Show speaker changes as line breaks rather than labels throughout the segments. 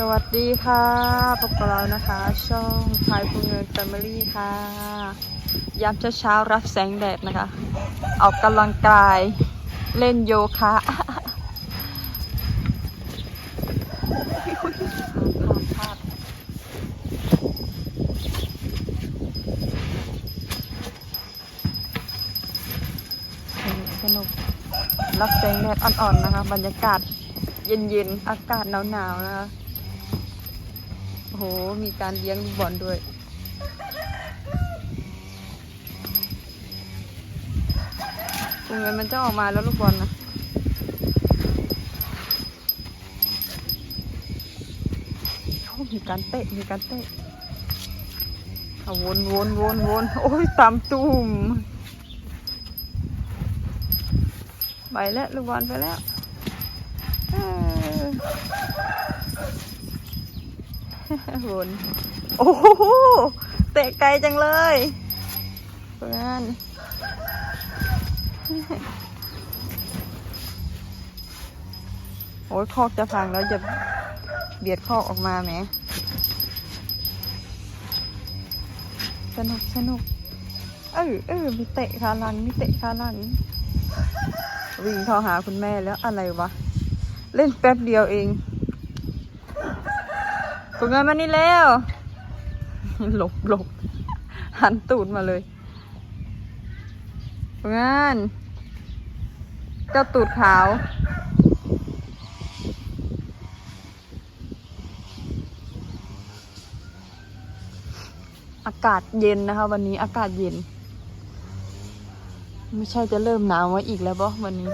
สวัสดีค่ะพบกับเรานะคะ ช่องพายพูเงินแฟมิลี่ค่ะ ยามเช้าๆรับแสงแดดนะคะ ออกกำลังกายเล่นโยคะสนุก รับแสงแดดอ่อนๆนะคะ บรรยากาศเย็นๆ อากาศหนาวๆ นะคะ โอ้โห มีการเลี้ยงลูกบอลด้วย ตรงนั้มันจะออกมาแล้วลูกบอลนะโอ้มีการเตะ มีการเตะเอาวนวนวนวนโอ้ยตามตุ่มไปแล้วลูกบอลไปแล้ว เออวนโอ้โหเตะไกลจังเลยเพื่อนโอ้ยคอกจะพังแล้วจะเบียดคอกออกมาไหมสนุกสนุกเออเออมีเตะขาหลังมีเตะขาหลังวิ่งเข้าหาคุณแม่แล้วอะไรวะ เล่นแป๊บเดียวเอง ฝึกงานมานี่แล้ว หลบหลบหันตูดมาเลยฝึกงาน เจ้าตูดขาวอากาศเย็นนะคะ วันนี้อากาศเย็น ไม่ใช่จะเริ่มหนาวมาอีกแล้วปะวันนี้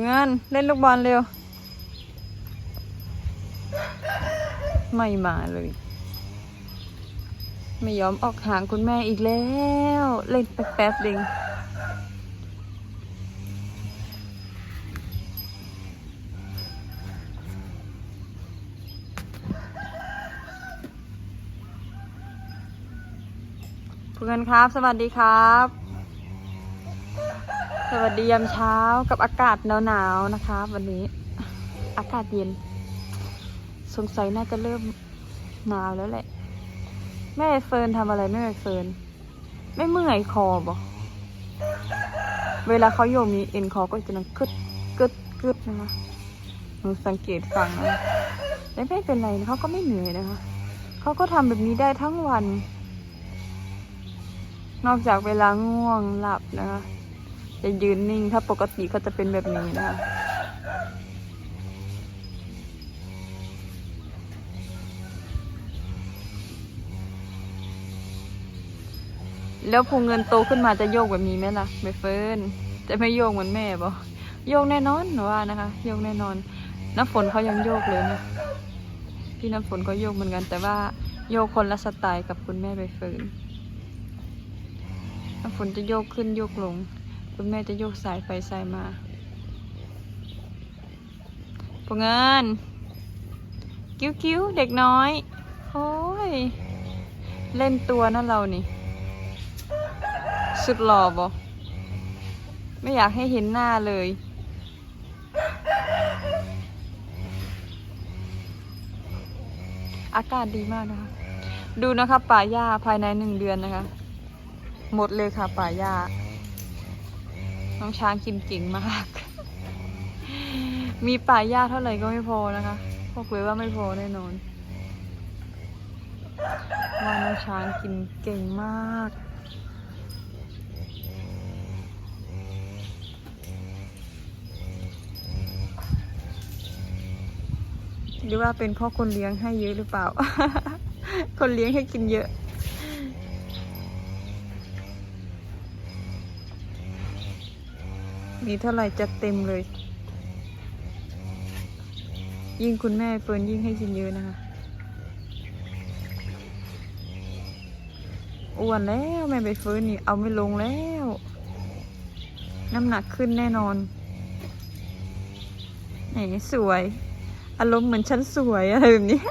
ผลงานเล่นลูกบอลเร็ว ไม่มาเลย ไม่ยอมออกห่างคุณแม่อีกแล้ว เล่นแป๊บๆเองคุณกันครับ สวัสดีครับ สวัสดียามเช้ากับอากาศหนาวๆนะครับวันนี้อากาศเย็น สงสัยน่าจะเริ่มหนาวแล้วแหละ แม่เฟิร์นทำอะไรแม่เฟิร์นไม่เมื่อยคอบอเวลาเขาโยมมีเอ็นคอก็จะนังกึดกึดกึดนะคะหนูสังเกตฟังนะแต่ไม่เป็นไรนะเขาก็ไม่เหนื่อยนะคะเขาก็ทำแบบนี้ได้ทั้งวัน นอกจากเวลาง่วงหลับนะคะ จะยืนนิ่ง ถ้าปกติเขาจะเป็นแบบนี้นะคะแล้วพอเงินโตขึ้นมาจะโยกแบบนี้ไหมล่ะใบเฟิร์นจะไม่โยกเหมือนแม่บอโยกแน่นอนหนูว่านะคะ โยกแน่นอน น้ำฝนเขายังโยกเลยนะพี่น้ำฝนก็โยกเหมือนกัน แต่ว่าโยกคนละสไตล์กับคุณแม่ใบเฟิร์นน้ำฝนจะโยกขึ้นโยกลง คุณแม่จะโยกสายไปสายมาพวกเงิน กิ้วกิ้วๆเด็กน้อย โอ้ย เล่นตัวนะเรานี่ สุดหล่อบอไม่อยากให้เห็นหน้าเลยอากาศดีมากนะคะ ดูนะคะป่าหญ้าภายในหนึ่งเดือนนะคะ หมดเลยค่ะป่าหญ้า น้องช้างกินเก่งมาก มีป่าหญ้าเท่าไหร่ก็ไม่พอนะคะบอกเลยว่าไม่พอแน่นอนว่าน้องช้างกินเก่งมากหรือว่าเป็นเพ่อคนเลี้ยงให้เยอะหรือเปล่า คนเลี้ยงให้กินเยอะ มีเท่าไหร่จัดเต็มเลย ยิ่งคุณแม่เฟิร์นยิ่งให้กินเยอะนะคะ อ้วนแล้วแม่ใบเฟิร์นนี่ เอาไม่ลงแล้ว น้ำหนักขึ้นแน่นอนไหนสวย อารมณ์เหมือนฉันสวยอะไรแบบนี้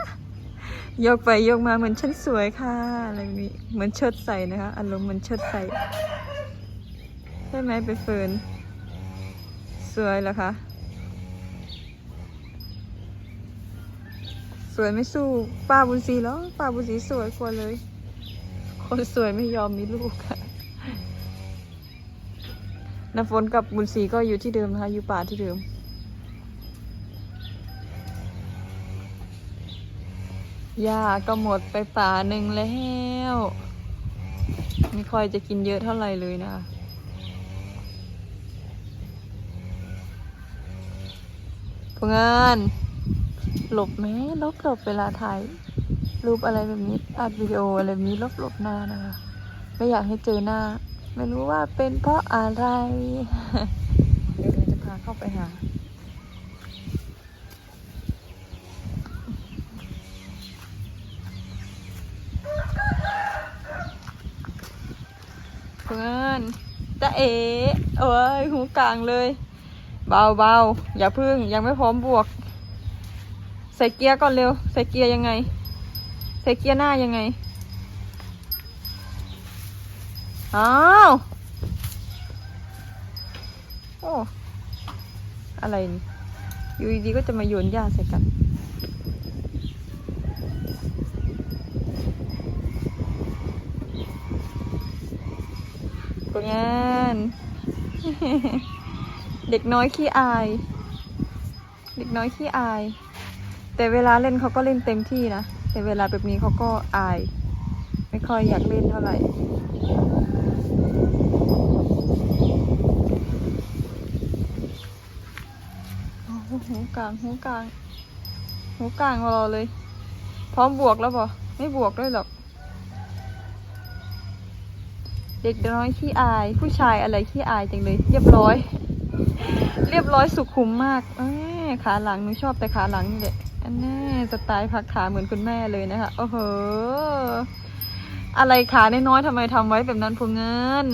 ยกไปยกมาเหมือนฉันสวยค่ะอะไรแบบนี้ เหมือนเชิดใส่นะคะ อารมณ์เหมือนเชิดใส่ใช่ไหมไปเฟิร์น สวยเหรอคะ สวยไม่สู้ป้าบุญศรีหรอกป้าบุญศรีสวยกว่าเลย คนสวยไม่ยอมมีลูกค่ะน้ำฝนกับบุญศรีก็อยู่ที่เดิมนะคะ อยู่ป่าที่เดิม หญ้าก็หมดไปป่าหนึ่งแล้ว ไม่ค่อยจะกินเยอะเท่าไหร่เลยนะคะ พงาน หลบไหมลบหลบเวลาถ่ายรูปอะไรแบบนี้อัดวิดีโออะไรแบบนี้ลบหลบหน้านะคะ ไม่อยากให้เจอหน้า ไม่รู้ว่าเป็นเพราะอะไร เดี๋ยวเราจะพาเข้าไปหาเพื่อนจะเอ๋เอ้ยหูกลางเลย เบาเบาอย่าพึ่งยังไม่พร้อมบวก ใส่เกียร์ก่อนเร็ว ใส่เกียร์ยังไง ใส่เกียร์หน้ายังไงอ้าวโอ้อะไรนี่อยู่ดีก็จะมาโยนหญ้าใส่กันผลงาน เด็กน้อยขี้อาย เด็กน้อยขี้อาย แต่เวลาเล่นเขาก็เล่นเต็มที่นะ แต่เวลาแบบนี้เขาก็อาย ไม่ค่อยอยากเล่นเท่าไหร่โอ้โหหูกลางหูกลางหูกลางรอเลย พร้อมบวกแล้วปะไม่บวกด้วยหรอก เด็กน้อยขี้อาย ผู้ชายอะไรขี้อายจังเลย เรียบร้อย เรียบร้อยสุขุมมากเอ้ยขาหลังหนูชอบแต่ขาหลังนี่แหละอันแน่สไตล์พักขาเหมือนคุณแม่เลยนะคะโอ้โหอะไรขาน้อยๆทำไมทำไว้แบบนั้นพวงเงิน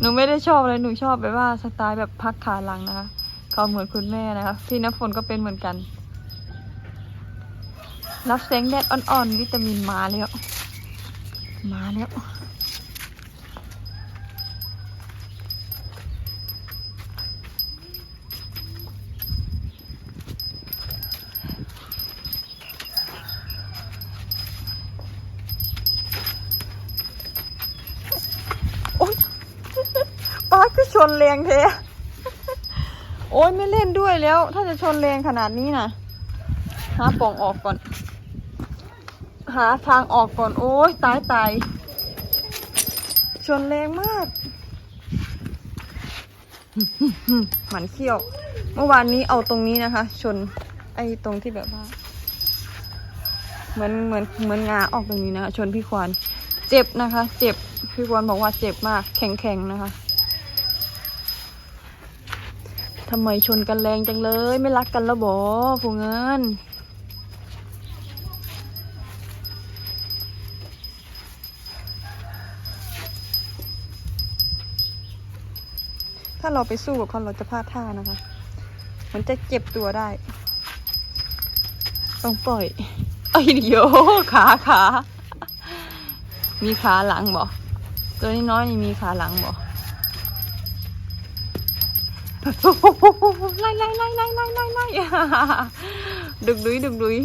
หนูไม่ได้ชอบเลยหนูชอบแบบว่าสไตล์แบบพักขาหลังนะคะเขาเหมือนคุณแม่นะคะพี่น้ำฝนก็เป็นเหมือนกัน รับแสงแดดอ่อนๆวิตามินมาแล้ว มาแล้ว คือชนแรงเทโอ๊ยไม่เล่นด้วยแล้ว ถ้าจะชนแรงขนาดนี้นะหาป่องออกก่อน หาทางออกก่อน โอ้ยตายตายชนแรงมากหมันเขี้ยว เมื่อวานนี้เอาตรงนี้นะคะ ชน ไอ้ตรงที่แบบว่า เหมือนเหมือนเหมือนงาออกตรงนี้นะคะชนพี่ควานเจ็บนะคะ เจ็บพี่ควานบอกว่าเจ็บมาก แข็งๆนะคะ ทำไมชนกันแรงจังเลย ไม่รักกันแล้วบอผู้เงิน ถ้าเราไปสู้กับเขาเราจะพลาดท่านะคะ มันจะเจ็บตัวได้ ต้องปล่อยไอ้เดียวขาขามีขาหลังบ่ตัวนี้น้อยนี่มีขาหลังบ่ ไล่ไล่ไล่ไล่ไล่ไล่ไล่ดึกดุยดึกดุย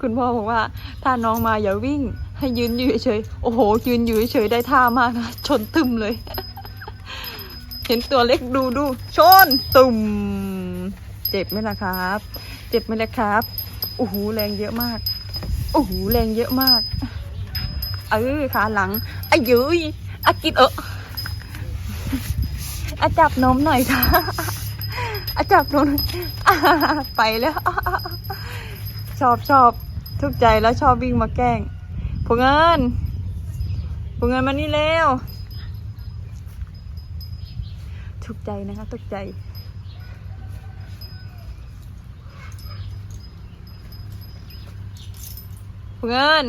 คุณพ่อบอกว่า ถ้าน้องมาอย่าวิ่ง ให้ยืนอยู่เฉยโอ้โห ยืนอยู่เฉยได้ท่ามากนะชนตึมเลย เห็นตัวเล็กดูดูชนตุ่มเจ็บไหมล่ะครับ เจ็บไหมล่ะครับโอ้โหแรงเยอะมากโอ้โหแรงเยอะมาก เออขาหลังอะยืยอะกินเอออะจับนมหน่อยค่ะอะจับนมไปแล้ว ชอบชอบทุกใจแล้วชอบวิ่งมาแกล้งผงเงินผงเงินมานี่เร็วทุกใจนะคะทุกใจผงเงิน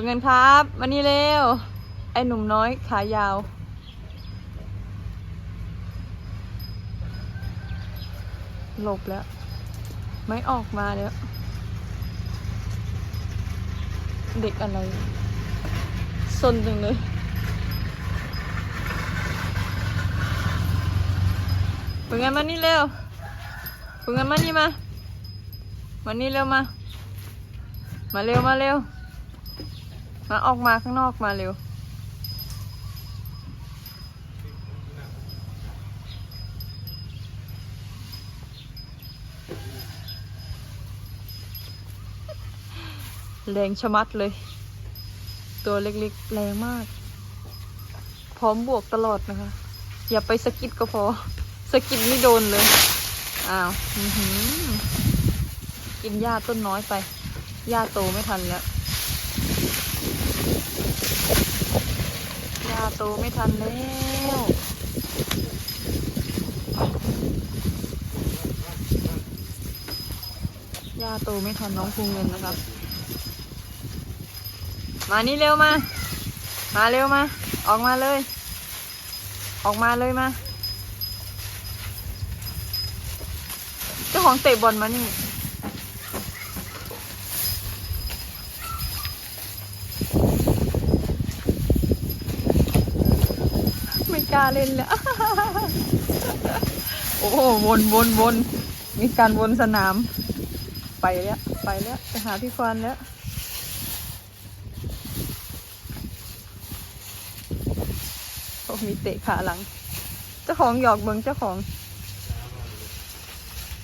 ผงเงินครับมานี่เร็ว ไอ้หนุ่มน้อยขายาว หลบแล้ว ไม่ออกมาแล้ว เด็กอะไรซนจังเลยเป็นไงมานี่เร็วเป็นมานี่มามานี่เร็วมา มาเร็วมาเร็ว มาออกมาข้างนอกมาเร็ว แรงชะมัดเลย ตัวเล็กๆ แรงมาก พร้อมบวกตลอดนะคะ อย่าไปสกิดก็พอ สกิดนี่โดนเลย อ้าวกินหญ้าต้นน้อยไป หญ้าโตไม่ทันแล้ว หญ้า โตไม่ทันแล้วหญ้าโตไม่ทันน้องภูเงินนะครับ มานี่เร็วมา มาเร็วมา ออกมาเลย ออกมาเลยมา เจ้าของเตะบอลมานี่ กล้าเล่นแล้ว โอ้โหวนวนวนมีการวนสนาม ไปแล้ว ไปแล้ว ไปหาพี่ควานแล้วโอ้มีเตะขาหลัง เจ้าของหยอกเบิงเจ้าของ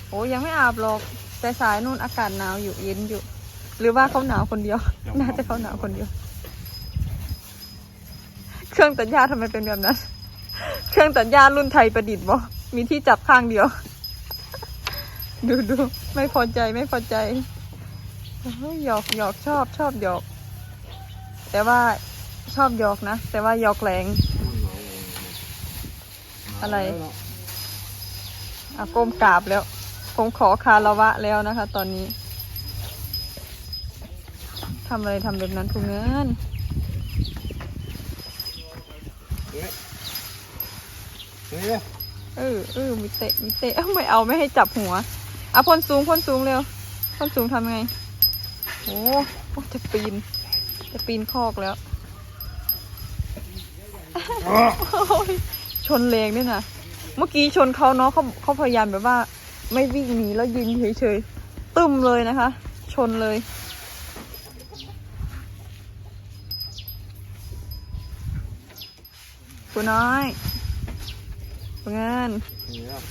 โอ้ยังไม่อาบหรอกแต่สายนู่นอากาศหนาวอยู่เย็นอยู่ หรือว่าเขาหนาวคนเดียว น่าจะเขาหนาวคนเดียว เครื่องตัดหญ้าทำไมเป็นแบบนั้น เครื่องตัดหญ้ารุ่นไทยประดิษฐ์บ่มีที่จับข้างเดียว ดูดูไม่พอใจไม่พอใจหยอกหยอกชอบชอบหยอก แต่ว่าชอบหยอกนะ แต่ว่าหยอกแรงอะไรอาก้มกราบแล้ว ผมขอคารวะแล้วนะคะ ตอนนี้ทำอะไรทำแบบนั้นทุกเงิน เออเออมีเตะมีเตะเอาไม่เอาไม่ให้จับหัวเอะพ่นสูงพ่นสูงเร็วพ่นสูงทำไงโอ้โอจะปีน จะปีนคอกแล้วโอ้ยชนแรงด้วยนะเมื่อกี้ชนเขาเนาะเขาเขาพยายามแบบว่า ไม่วิ่งหนีแล้วยืนเฉยๆตึมเลยนะคะ ชนเลยกูน้อย เงิน
นี่ครับ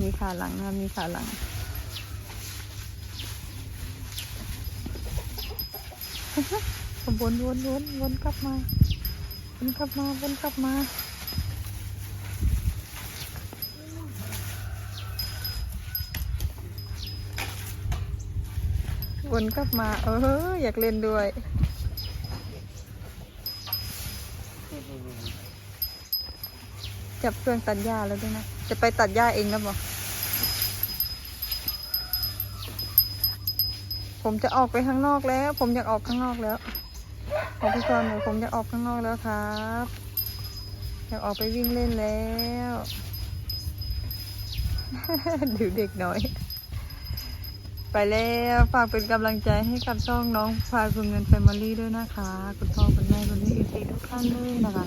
มีขาหลังนะครับมีขาหลัง วนวนวนวนกลับมา วนกลับมา วนกลับมาวนกลับมา เอออยากเล่นด้วย จับเครื่องตัดหญ้าแล้วด้วยนะ จะไปตัดหญ้าเองนะบอก ผมจะออกไปข้างนอกแล้ว ผมอยากออกข้างนอกแล้วขอพี่ชอนหนูผมอยากออกข้างนอกแล้วครับ อยากออกไปวิ่งเล่นแล้ว ดูเด็กน้อย ไปแล้วฝากเป็นกำลังใจให้กับช่องน้องพายคุณเงินแฟมิลี่ด้วยนะคะ คุณพ่อคุณแม่คุณพี่เอทุกท่านเลยนะคะ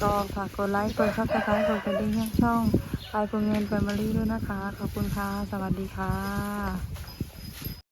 ก็ฝากกดไลค์ กดซับสไครต์กดกระดิ่งให้ช่องพายคุณเงินแฟมิลี่ด้วยนะคะ ขอบคุณค่ะ สวัสดีค่ะ